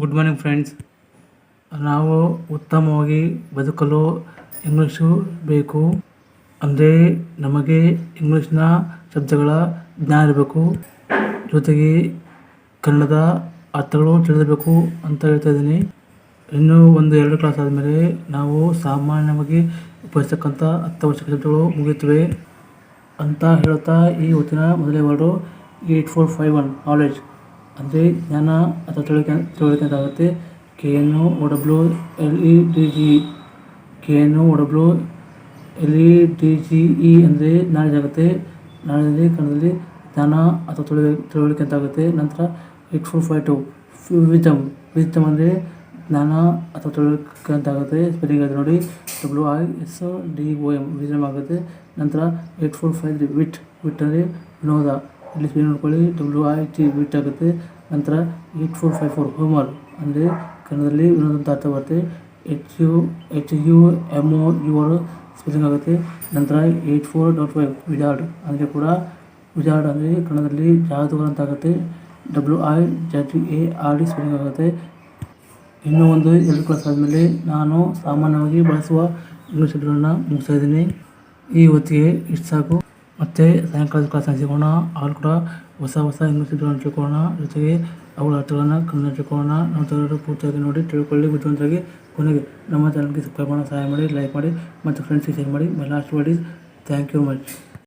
Good morning friends ನಾವು ಉತ್ತಮವಾಗಿ ಬದುಕಲು ಇಂಗ್ಲೀಷು ಬೇಕು. ಅಂದರೆ ನಮಗೆ ಇಂಗ್ಲೀಷ್ನ ಶಬ್ದಗಳ ಜ್ಞಾನ ಇರಬೇಕು. ಜೊತೆಗೆ ಕನ್ನಡದ ಅರ್ಥಗಳು ತಿಳಿದಿರಬೇಕು ಅಂತ ಹೇಳ್ತಾ ಇದ್ದೀನಿ. ಇನ್ನೂ ಒಂದು ಎರಡು ಕ್ಲಾಸ್ ಆದಮೇಲೆ ನಾವು ಸಾಮಾನ್ಯವಾಗಿ ಉಪಯೋಗಿಸ್ತಕ್ಕಂಥ ವರ್ಷ ಶಬ್ದಗಳು ಮುಗಿಯುತ್ತವೆ ಅಂತ ಹೇಳ್ತಾ ಈ ಹೊತ್ತಿನ ಮೊದಲನೇ word eight four five one knowledge ಅಂದರೆ ಜ್ಞಾನ ಅಥವಾ ಅಂತ ಆಗುತ್ತೆ K N O W L E D G. K N O W L E D G E ಅಂದರೆ ನಾಳೆ ಆಗುತ್ತೆ ನಾಳೆಯಲ್ಲಿ ಕನ್ನಡದಲ್ಲಿ ಜ್ಞಾನ ಅಥವಾ ತಿಳಿ ತಿಳುವಳಿಕೆ ಅಂತ ಆಗುತ್ತೆ ನಂತರ eight four five two wisdom. Wisdom ಅಂದರೆ ಜ್ಞಾನ ಅಥವಾ ತಿಳುವಳಿಕೆ ಅಂತ ಆಗುತ್ತೆ ಸ್ಪೆಲ್ಲಿಂಗ್ ಅದು ನೋಡಿ. W I S D O M wisdom ಆಗುತ್ತೆ. ನಂತರ eight four five wit. Wit ಅಂದರೆ ವಿನೋದ. ಇಲ್ಲಿ ಸ್ಕ್ರೀನ್ ನೋಡ್ಕೊಳ್ಳಿ ಡಬ್ಲ್ಯೂ ಐ ಟಿ ಬಿಟ್ ಆಗುತ್ತೆ. ನಂತರ eight four five four humour ಅಂದರೆ ಕನ್ನಡದಲ್ಲಿ ಇನ್ನೊಂದು ಅರ್ಥ ಬರುತ್ತೆ. H U H U M O U R spelling ಆಗುತ್ತೆ. ನಂತರ eight four dot five wizard ಅಂದರೆ ಕೂಡ ವಿಜಾರ್ಡ್ ಅಂದರೆ ಕನ್ನಡದಲ್ಲಿ ಜಾದೂಗರ ಅಂತ ಆಗುತ್ತೆ. W I Z A R D spelling ಆಗುತ್ತೆ. ಇನ್ನೂ ಒಂದು ಎರಡು ಕ್ಲಾಸ್ ಆದಮೇಲೆ ನಾನು ಸಾಮಾನ್ಯವಾಗಿ ಬಳಸುವ ಶಬ್ದಗಳನ್ನ ಮುಗಿಸ್ತಾ ಇದ್ದೀನಿ. ಈ ಹೊತ್ತಿಗೆ ಇಷ್ಟು ಸಾಕು. ಮತ್ತು ಸಾಯಂಕಾಲದ ಕ್ಲಾಸ್ ಹಂಚಿಕೊಳ್ಳೋಣ ಅಲ್ಲಿ ಕೂಡ ಹೊಸ ಹೊಸ ಇಂಗ್ಲೀಷ್ ಶಬ್ದಗಳನ್ನ ತಿಳ್ಕೊಳ್ಳೋಣ ಜೊತೆಗೆ ಅವುಗಳ ಅರ್ಥಗಳನ್ನು ಕನ್ನಡ ತಿಳ್ಕೊಳ್ಳೋಣ ನಮ್ಮ ತರಗತಿ ಪೂರ್ತಿಯಾಗಿ ನೋಡಿ, ತಿಳ್ಕೊಳ್ಳಿ, ಬುದ್ಧಿವಂತರಾಗಿ ಕೊನೆಗೆ ನಮ್ಮ ಚಾನಲ್ಗೆ ಸಬ್ಸ್ಕ್ರೈಬ್ ಮಾಡೋಣ. ಸಹಾಯ ಮಾಡಿ ಲೈಕ್ ಮಾಡಿ, ಮತ್ತು ಫ್ರೆಂಡ್ಸಿಗೆ ಶೇರ್ ಮಾಡಿ. My last word is thank you much